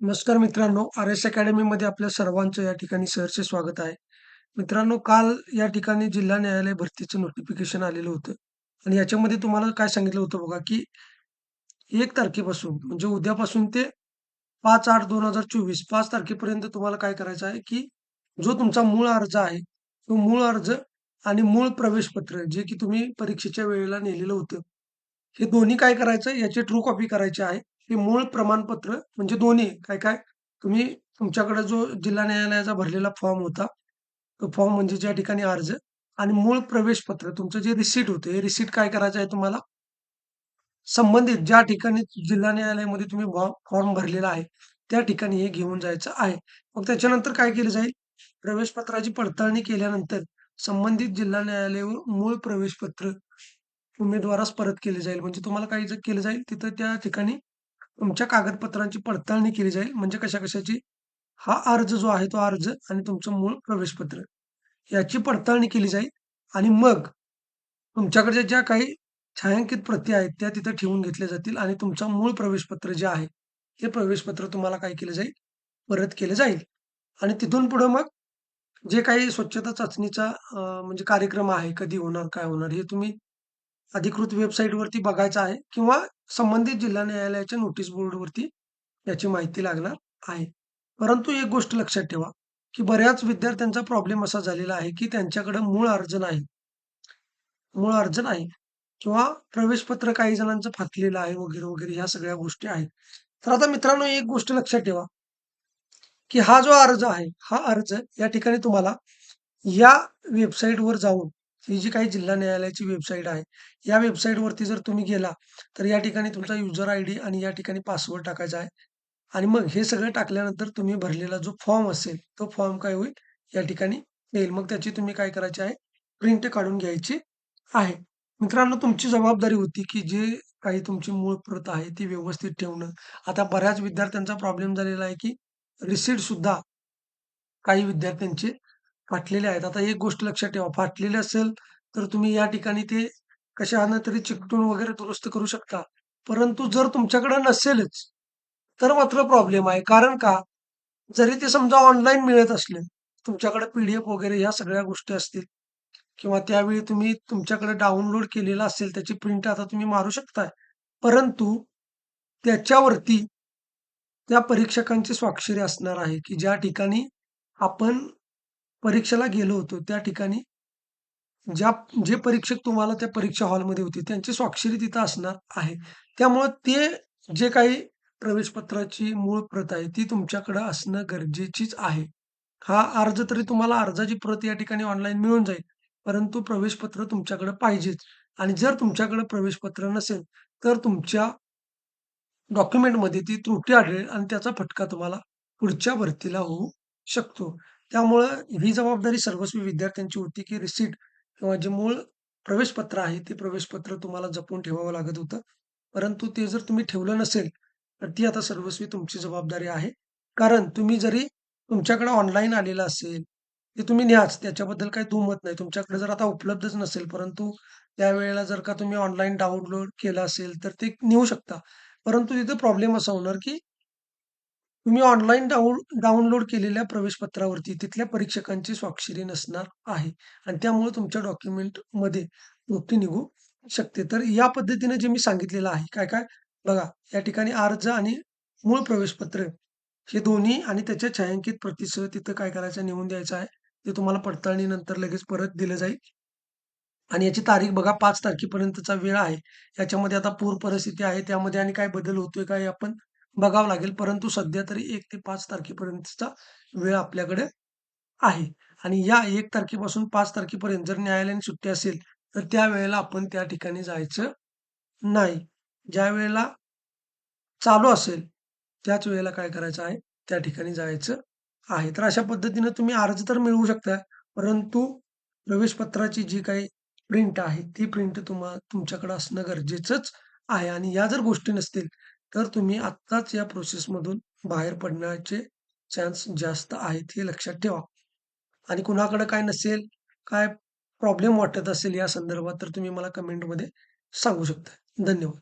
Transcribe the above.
नमस्कार मित्रांनो, R S अकॅडमीमध्ये आपल्या सर्वांचं या ठिकाणी सहर्ष स्वागत आहे. मित्रांनो, काल या ठिकाणी जिल्हा न्यायालय भरतीचं नोटिफिकेशन आलेलं होतं आणि याच्यामध्ये तुम्हाला काय सांगितलं होतं बघा, की एक तारखेपासून म्हणजे उद्यापासून ते 5/8/2024 5 तारखेपर्यंत तुम्हाला काय करायचं आहे, की जो तुमचा मूळ अर्ज आहे, तो मूळ अर्ज आणि मूळ प्रवेशपत्र जे की तुम्ही परीक्षेच्या वेळेला नेलेलं होतं, हे दोन्ही काय करायचं याची ट्रू कॉपी करायची आहे. हे मूळ प्रमाणपत्र म्हणजे दोन्ही काय-काय तुम्ही तुमच्याकडे जो जिल्हा न्यायालयाचा भरलेला फॉर्म होता, तो फॉर्म म्हणजे ज्या ठिकाणी अर्ज आणि मूळ प्रवेशपत्र तुमचं जे रिसीट होते हे रिसीट काय करायचं आहे तुम्हाला संबंधित ज्या ठिकाणी जिल्हा न्यायालयामध्ये तुम्ही फॉर्म भरलेला आहे, त्या ठिकाणी हे घेऊन जायचं आहे. मग त्याच्यानंतर काय केलं जाईल, प्रवेशपत्राची पडताळणी केल्यानंतर संबंधित जिल्हा न्यायालयावर मूळ प्रवेशपत्र उमेदवारास परत केले जाईल. म्हणजे तुम्हाला काय केलं जाईल, तिथं त्या ठिकाणी तुमच्या कागदपत्रांची पडताळणी केली जाईल. म्हणजे कशा-कशाची? हा अर्ज जो आहे, तो अर्ज आणि तुमचं मूळ प्रवेशपत्र याची पडताळणी केली जाईल आणि मग तुमच्याकडच्या ज्या काही छायांकित प्रती आहेत, त्या तिथं ठेवून घेतल्या जातील आणि तुमचं मूळ प्रवेशपत्र जे आहे, हे प्रवेशपत्र तुम्हाला काय केलं जाईल, परत केलं जाईल आणि तिथून पुढं मग जे काही स्वच्छता चाचणीचा म्हणजे कार्यक्रम आहे, कधी होणार, काय होणार, हे तुम्ही अधिकृत वेबसाईटवरती बघायचं आहे किंवा संबंधित जिल्हा न्यायालयाच्या नोटीस बोर्डवरती याची माहिती लागणार आहे. परंतु एक गोष्ट लक्षात ठेवा, की बऱ्याच विद्यार्थ्यांचा प्रॉब्लेम असा झालेला आहे, की त्यांच्याकडे मूळ अर्ज नाही. मूळ अर्ज नाही किंवा प्रवेशपत्र काही जणांचं फाटलेलं आहे वगैरे, वगैरे ह्या सगळ्या गोष्टी आहेत. तर आता मित्रांनो एक गोष्ट लक्षात ठेवा, की हा जो अर्ज आहे, हा अर्ज या ठिकाणी तुम्हाला या वेबसाईटवर जाऊन ही जी काही जिल्हा न्यायालयाची वेबसाईट आहे, या वेबसाईटवरती जर तुम्ही गेला, तर या ठिकाणी तुमचा युजर आय डी आणि या ठिकाणी पासवर्ड टाकायचा आहे आणि मग हे सगळं टाकल्यानंतर तुम्ही भरलेला जो फॉर्म असेल, तो फॉर्म काय होईल, या ठिकाणी येईल. मग त्याची तुम्ही काय करायची आहे, प्रिंट काढून घ्यायची आहे. मित्रांनो, तुमची जबाबदारी होती, की जे काही तुमची मूळ प्रत आहे, ती व्यवस्थित ठेवणं. आता बऱ्याच विद्यार्थ्यांचा प्रॉब्लेम झालेला आहे, की रिसीट सुद्धा काही विद्यार्थ्यांचे फाटलेले आहेत. आता एक गोष्ट लक्षात ठेवा, फाटलेले असेल, तर तुम्ही या ठिकाणी ते कशानं तरी चिकटून वगैरे दुरुस्त करू शकता. परंतु जर तुमच्याकडे नसेलच, तर मात्र प्रॉब्लेम आहे. कारण का? जरी ते समजा ऑनलाईन मिळत असले, तुमच्याकडे पीडीएफ वगैरे ह्या सगळ्या गोष्टी असतील किंवा त्यावेळी तुम्ही तुमच्याकडे डाउनलोड केलेला असेल, त्याची प्रिंट आता तुम्ही मारू शकताय. परंतु त्याच्यावरती त्या परीक्षकांची स्वाक्षरी असणार आहे, की ज्या ठिकाणी आपण परीक्षेला गेलो होतो, त्या ठिकाणी ज्या जे परीक्षक तुम्हाला त्या परीक्षा हॉलमध्ये होते, त्यांची स्वाक्षरी तिथं असणार आहे. त्यामुळं ते जे काही प्रवेशपत्राची मूळ प्रत आहे, ती तुमच्याकडे असणं गरजेचीच आहे. हा अर्ज तरी तुम्हाला अर्जाची प्रत या ठिकाणी ऑनलाईन मिळून जाईल, परंतु प्रवेशपत्र तुमच्याकडे पाहिजेच आणि जर तुमच्याकडे प्रवेशपत्र नसेल, तर तुमच्या डॉक्युमेंटमध्ये ती त्रुटी आढळेल आणि त्याचा फटका तुम्हाला पुढच्या भरतीला होऊ शकतो. त्यामुळं ही जबाबदारी सर्वस्वी विद्यार्थ्यांची होती, की रिसीट किंवा जे मूळ प्रवेशपत्र आहे, ते प्रवेशपत्र तुम्हाला जपून ठेवावं लागत होतं. परंतु ते जर तुम्ही ठेवलं नसेल, तर ती आता सर्वस्वी तुमची जबाबदारी आहे. कारण तुम्ही जरी तुमच्याकडे ऑनलाईन आलेलं असेल, ते तुम्ही न्याच, त्याच्याबद्दल काही दुमत नाही. तुमच्याकडे जर आता उपलब्धच नसेल, परंतु त्यावेळेला जर का तुम्ही ऑनलाईन डाउनलोड केलं असेल, तर ते नेऊ शकता. परंतु तिथे प्रॉब्लेम असा होणार, की तुम्ही ऑनलाईन डाऊन डाउनलोड केलेल्या प्रवेशपत्रावरती तिथल्या परीक्षकांची स्वाक्षरी नसणार आहे आणि त्यामुळे तुमच्या डॉक्युमेंटमध्ये त्रुटी निघू शकते. तर या पद्धतीने जे मी सांगितलेलं आहे, काय-काय बघा, या ठिकाणी अर्ज आणि मूळ प्रवेशपत्र हे दोन्ही आणि त्याच्या छायांकित प्रतीसह तिथं काय करायचं नेऊन द्यायचं आहे. ते तुम्हाला पडताळणीनंतर लगेच परत दिलं जाईल. आणि याची तारीख बघा पाच तारखेपर्यंतचा वेळ आहे. याच्यामध्ये आता पूर परिस्थिती आहे, त्यामध्ये आणि काय बदल होतोय काय आपण बघावं लागेल. परंतु सध्या तरी एक ते पाच तारखेपर्यंतचा वेळ आपल्याकडे आहे आणि या एक तारखेपासून पाच तारखेपर्यंत जर न्यायालयीन सुट्टी असेल, तर त्यावेळेला आपण त्या ठिकाणी जायचं नाही. ज्या वेळेला चालू असेल, त्याच वेळेला काय करायचं आहे, त्या ठिकाणी जायचं आहे. तर अशा पद्धतीने तुम्ही अर्ज तर मिळवू शकता, परंतु प्रवेशपत्राची जी काही प्रिंट आहे, ती प्रिंट तुम्हा तुमच्याकडे असणं गरजेचंच आहे आणि या जर गोष्टी नसतील, तर तुम्ही आत्ताच या प्रोसेसमधून बाहेर पडण्याचे चान्स जास्त आहेत, हे लक्षात ठेवा. आणि कुणाकडे काय नसेल, काय प्रॉब्लेम वाटत असेल या संदर्भात, तर तुम्ही मला कमेंटमध्ये सांगू शकता. धन्यवाद.